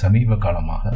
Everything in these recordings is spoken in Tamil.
சமீப காலமாக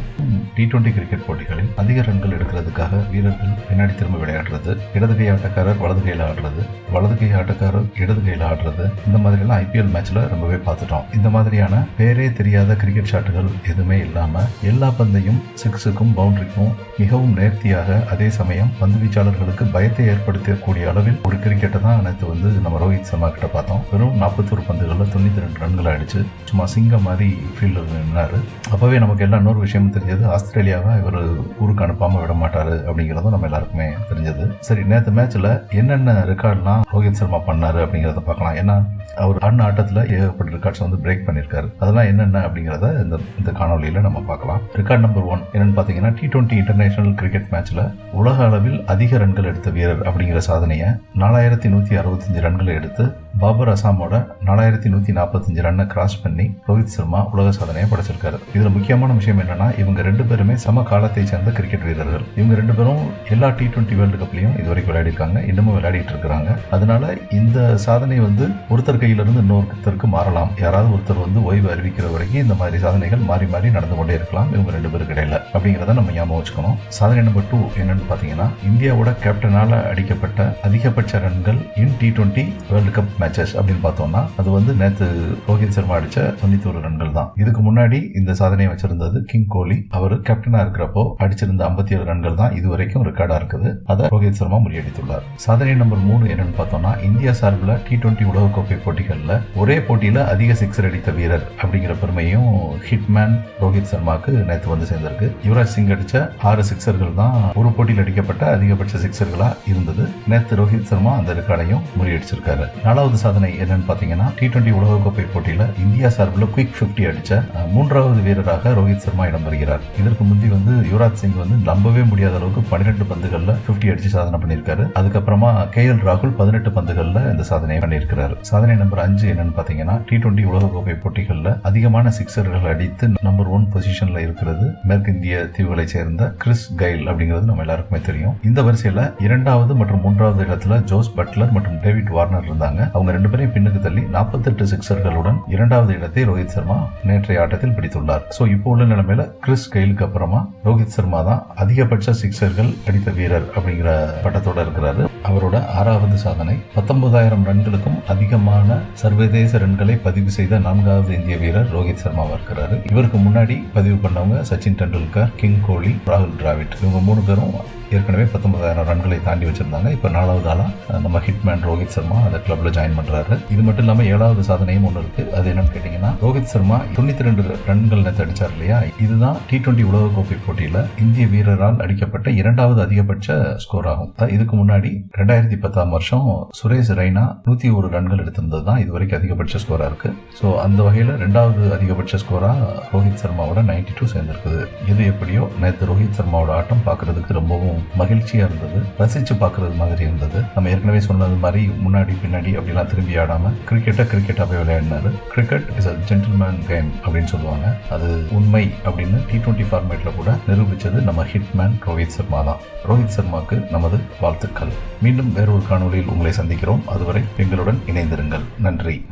டி டுவெண்டி கிரிக்கெட் போட்டிகளில் அதிக ரன்கள் எடுக்கிறதுக்காக வீரர்கள் பின்னாடி திரும்ப விளையாடுறது இடது கை ஆட்டக்காரர் வலது கையில் ஆடுறது வலது கை ஆட்டக்காரர் இடது கையில் ஆடுறது இந்த மாதிரியெல்லாம் ஐபிஎல் மேட்ச்ல ரொம்பவே பார்த்துட்டோம். இந்த மாதிரியான பேரே தெரியாத கிரிக்கெட் ஷாட்டுகள் எதுவுமே இல்லாம எல்லா பந்தையும் சிக்ஸுக்கும் பவுண்டரிக்கும் மிகவும் நேர்த்தியாக அதே சமயம் பந்து வீச்சாளர்களுக்கு பயத்தை ஏற்படுத்தக்கூடிய அளவில் ஒரு கிரிக்கெட்டை தான் நேற்று வந்து நம்ம ரோஹித் சர்மா கிட்ட பார்த்தோம். வெறும் நாற்பத்தோரு பந்துகளில் தொண்ணூத்தி ரெண்டு ரன்கள் அடிச்சு சும்மா சிங்கம் மாதிரி ஃபீல்டில் நின்னாரு. அப்போவே நமக்கு எல்லாம் இன்னொரு விஷயமும் தெரிஞ்சது. ஆஸ்திரேலியாவை இவர் ஊருக்கு அனுப்பாமல் விட மாட்டாரு அப்படிங்கிறதும் நம்ம எல்லாருக்குமே தெரிஞ்சது. சரி நேற்று மேட்ச்சில் என்னென்ன ரெக்கார்ட்லாம் ரோஹித் சர்மா பண்ணாரு அப்படிங்கிறத பார்க்கலாம். ஏன்னா அவர் அண்ண ஆட்டத்தில் ஏகப்பட்ட ரெக்கார்ட்ஸ் வந்து பிரேக் பண்ணியிருக்காரு அதெல்லாம் என்னென்ன அப்படிங்கிறத இந்த இந்த காணொலியில் நம்ம பார்க்கலாம். ரெக்கார்ட் நம்பர் ஒன் என்னென்னு பார்த்தீங்கன்னா டி டுவெண்ட்டி இன்டர்நேஷனல் கிரிக்கெட் மேட்ச்சில் உலக அளவில் அதிக ரன்கள் எடுத்த வீரர் அப்படிங்கிற சாதனையை நாலாயிரத்தி நூற்றி அறுபத்தஞ்சு ரன்களை எடுத்து பாபர் அசாமோட நாலாயிரத்தி நூற்றி நாற்பத்தஞ்சு ரன்னை கிராஸ் பண்ணி ரோஹித் சர்மா உலக சாதனையை படைச்சிருக்காரு. இதுல முக்கியமான விஷயம் என்னன்னா இவங்க ரெண்டு பேருமே சம காலத்தை சேர்ந்த கிரிக்கெட் வீரர்கள். இவங்க ரெண்டு பேரும் எல்லா டி டுவெண்ட்டி வேர்ல்டு கப்லையும் இது வரைக்கும் விளையாடிருக்காங்க. இன்னமும் விளையாடிட்டு இருக்காங்க அதனால இந்த சாதனை வந்து ஒருத்தர் கையில இருந்து இன்னொருத்தருக்கு மாறலாம். யாராவது ஒருத்தர் வந்து ஓய்வு அறிவிக்கிற வரைக்கும் இந்த மாதிரி சாதனைகள் மாறி மாறி நடந்து கொண்டே இருக்கலாம். இவங்க ரெண்டு பேருக்கு இடையில. அப்படிங்கிறத நம்ம ஞாபகம் வச்சுக்கணும். சாதனை நம்பர் டூ என்னன்னு பாத்தீங்கன்னா இந்தியாவோட கேப்டனால அடிக்கப்பட்ட அதிகபட்ச ரன்கள் in T twenty world cup matches அப்படின்னு பார்த்தோம்னா அது வந்து நேற்று ரோஹித் சர்மா அடிச்ச தொண்ணூத்தோரு ரன்கள் தான். இதுக்கு முன்னாடி இந்த சாதனையை வச்சிருந்தது கிங் கோலி. அவர் கேப்டனா இருக்கிறப்போ அடிச்சிருந்த ஐம்பத்தி ஏழு ரன்கள் தான் இது வரைக்கும் ரெக்கார்டா இருக்குது. அதை ரோஹித் சர்மா முறியடித்துள்ளார். சாதனை நம்பர் மூணு என்னன்னு பார்த்தோம்னா இந்தியா சார்பில் டி டுவெண்ட்டி உலகக்கோப்பை போட்டிகளில் ஒரே போட்டியில் அதிக சிக்ஸர் அடித்த வீரர் அப்படிங்கிற பெருமையும் ஹிட்மேன் ரோஹித் சர்மாக்கு நேற்று வந்து சேர்ந்திருக்கு. யுவராஜ் சிங் அடிச்ச ஆறு சிக்ஸர்கள் தான் ஒரு போட்டியில் அடிக்கப்பட்ட அதிகபட்ச சிக்ஸர்களா இருந்தது. நேற்று ரோஹித் சர்மா அந்த ரெக்கார்டையும் முறியடிச்சிருக்காரு. நாலாவது சாதனை என்னன்னு பாத்தீங்கன்னா டி டுவெண்டி உலகக்கோப்பை போட்டியில் இந்தியா சார்பில் குயிக் ஃபிஃப்டி அடித்த மூன்றாவது வீரராக ரோஹித் சர்மா இடம் பெறுகிறார் இதற்கு முந்தி வந்து யுவராஜ் சிங் வந்து நம்பவே முடியாத அளவுக்கு பன்னிரெண்டு பந்துகளில் ஃபிஃப்டி அடித்து சாதனை பண்ணியிருக்காரு. அதுக்கப்புறமா கே எல் ராகுல் பதினெட்டு பந்துகளில் இந்த சாதனையை பண்ணியிருக்கிறார். சாதனை நம்பர் அஞ்சு என்னன்னு பார்த்தீங்கன்னா டி டுவெண்டி உலகக்கோப்பை போட்டிகளில் அதிகமான சிக்ஸர்கள் அடித்து நம்பர் ஒன் பொசிஷனில் இருக்கிறது மேற்கிந்திய தீவுகளை சேர்ந்த கிறிஸ் கைல் அப்படிங்கிறது நம்ம எல்லாருக்குமே தெரியும். இந்த வரிசையில் இரண்டாவது மற்றும் மூன்றாவது இடத்துல ஜோஸ் பட்லர் மற்றும் டேவிட் வார்னர் இருந்தாங்க. அவங்க ரெண்டு பேரையும் பின்னுக்கு தள்ளி 48 சிக்ஸர்களுடன் இரண்டாவது இடத்தை ரோஹித் சர்மா நேற்றைய ஆட்டத்தில் பிடித்துள்ளார். ஸோ இப்போ உள்ள நிலைமையில கிறிஸ் கெயிலுக்கு அப்புறமா ரோஹித் சர்மா தான் அதிகபட்ச சிக்ஸர்கள் அடித்த வீரர் அப்படிங்கிற பட்டத்தோட இருக்கிறாரு. அவரோட ஆறாவது சாதனை பத்தொன்பதாயிரம் ரன்களுக்கும் அதிகமான சர்வதேச ரன்களை பதிவு செய்த நான்காவது இந்திய வீரர் ரோஹித் சர்மாவா இருக்கிறாரு இவருக்கு முன்னாடி பதிவு பண்ணவங்க சச்சின் டெண்டுல்கர் கிங் கோலி ராகுல் டிராவிட். இவங்க மூணு பேரும் ஏற்கனவே பத்தொன்பதாயிரம் ரன்களை தாண்டி வச்சிருந்தாங்க. இப்போ நாலாவது ஆளாக நம்ம ஹிட்மேன் ரோஹித் சர்மா அந்த கிளப்ல ஜாயின் பண்றாரு. இது மட்டும் இல்லாமல் ஏழாவது சாதனையும் ஒன்று இருக்கு. அது என்னன்னு கேட்டீங்கன்னா ரோஹித் சர்மா தொண்ணூத்தி ரெண்டு ரன்கள் நேற்று அடிச்சார் இல்லையா? இதுதான் டி டுவெண்ட்டி உலகக்கோப்பை போட்டியில இந்திய வீரரால் அடிக்கப்பட்ட இரண்டாவது அதிகபட்ச ஸ்கோர் ஆகும். இதுக்கு முன்னாடி ரெண்டாயிரத்தி பத்தாம் வருஷம் சுரேஷ் ரெய்னா நூத்தி ஒரு ரன்கள் எடுத்திருந்தது தான். இது வரைக்கும் அதிகபட்ச ஸ்கோரா இருக்கு. ஸோ அந்த வகையில் ரெண்டாவது அதிகபட்ச ஸ்கோரா ரோஹித் சர்மாவோட நைன்டி டூ சேர்ந்திருக்குது. எது எப்படியோ நேற்று ரோஹித் சர்மாவோட ஆட்டம் பார்க்கறதுக்கு ரொம்பவும் மகிழ்ச்சியாக இருந்தது ரசித்து பார்க்குறது மாதிரி இருந்தது. நம்ம ஏற்கனவே சொன்னது மாதிரி முன்னாடி பின்னாடி அப்படிலாம் திரும்பி ஆடாமல் கிரிக்கெட்டை கிரிக்கெட்டாவே விளையாடினாரு. Cricket is a gentleman game அப்படின்னு சொல்லுவாங்க. அது உண்மை அப்படின்னு டி டுவெண்ட்டி ஃபார்மேட்டில் கூட நிரூபிச்சது நம்ம ஹிட்மேன் ரோஹித் சர்மா தான். ரோஹித் சர்மாக்கு நமது வாழ்த்துக்கள். மீண்டும் வேறொரு காணொளியில் உங்களை சந்திக்கிறோம். அதுவரை எங்களுடன் இணைந்திருங்கள். நன்றி.